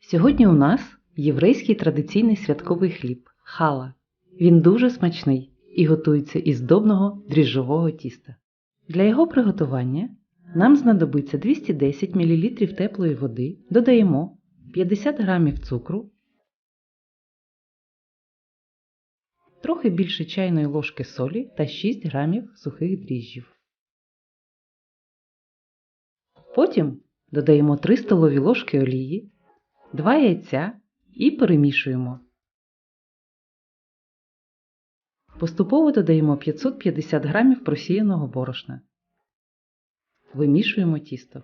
Сьогодні у нас єврейський традиційний святковий хліб хала. Він дуже смачний і готується із добного дріжджового тіста. Для його приготування нам знадобиться 210 мл теплої води, додаємо 50 г цукру, трохи більше чайної ложки солі та 6 г сухих дріжджів. Потім додаємо 3 столові ложки олії, 2 яйця і перемішуємо. Поступово додаємо 550 г просіяного борошна. Вимішуємо тісто.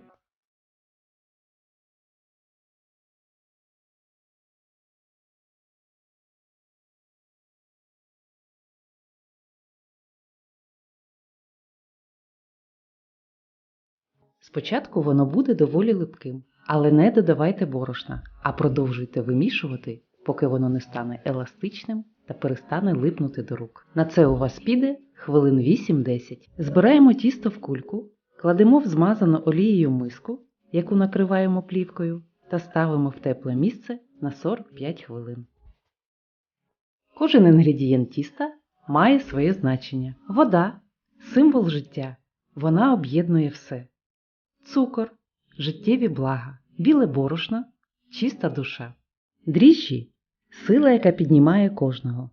Спочатку воно буде доволі липким, але не додавайте борошна, а продовжуйте вимішувати, поки воно не стане еластичним та перестане липнути до рук. На це у вас піде хвилин 8-10. Збираємо тісто в кульку, кладемо в змазану олією миску, яку накриваємо плівкою, та ставимо в тепле місце на 45 хвилин. Кожен інгредієнт тіста має своє значення. Вода символ життя. Вона об'єднує все. Цукор, життєві блага, біле борошно, чиста душа. Дріжджі сила, яка піднімає кожного.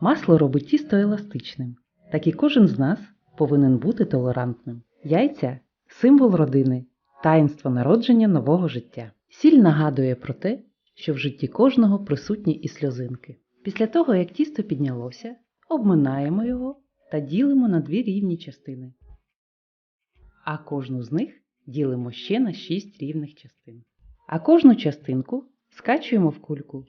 Масло робить тісто еластичним, так і кожен з нас повинен бути толерантним. Яйця символ родини, таїнство народження нового життя. Сіль нагадує про те, що в житті кожного присутні і сльозинки. Після того, як тісто піднялося, обминаємо його та ділимо на дві рівні частини. А кожну з них ділимо ще на 6 рівних частин. А кожну частинку скачуємо в кульку.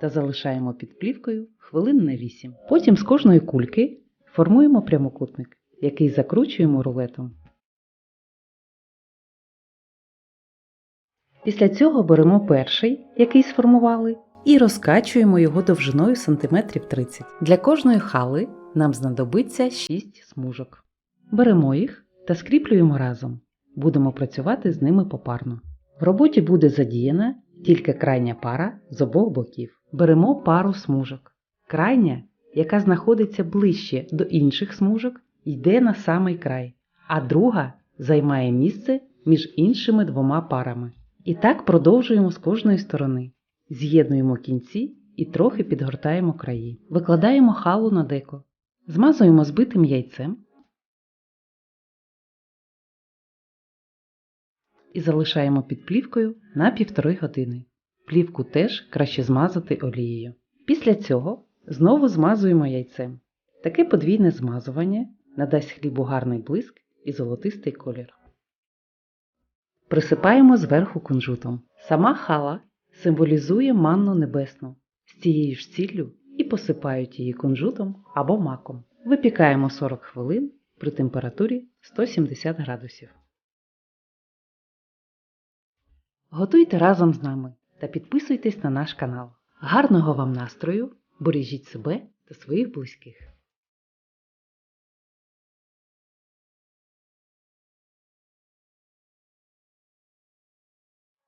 Та залишаємо під плівкою хвилин на 8. Потім з кожної кульки формуємо прямокутник, який закручуємо рулетом. Після цього беремо перший, який сформували, і розкачуємо його довжиною сантиметрів 30. Для кожної хали нам знадобиться 6 смужок. Беремо їх та скріплюємо разом. Будемо працювати з ними попарно. В роботі буде задіяна тільки крайня пара з обох боків. Беремо пару смужок. Крайня, яка знаходиться ближче до інших смужок, йде на самий край, а друга займає місце між іншими двома парами. І так продовжуємо з кожної сторони. З'єднуємо кінці і трохи підгортаємо краї. Викладаємо халу на деко. Змазуємо збитим яйцем і залишаємо під плівкою на півтори години. Плівку теж краще змазати олією. Після цього знову змазуємо яйцем. Таке подвійне змазування надасть хлібу гарний блиск і золотистий колір. Присипаємо зверху кунжутом. Сама хала символізує манну небесну з цією ж ціллю і посипають її кунжутом або маком. Випікаємо 40 хвилин при температурі 170 градусів. Готуйте разом з нами та підписуйтесь на наш канал. Гарного вам настрою! Бережіть себе та своїх близьких!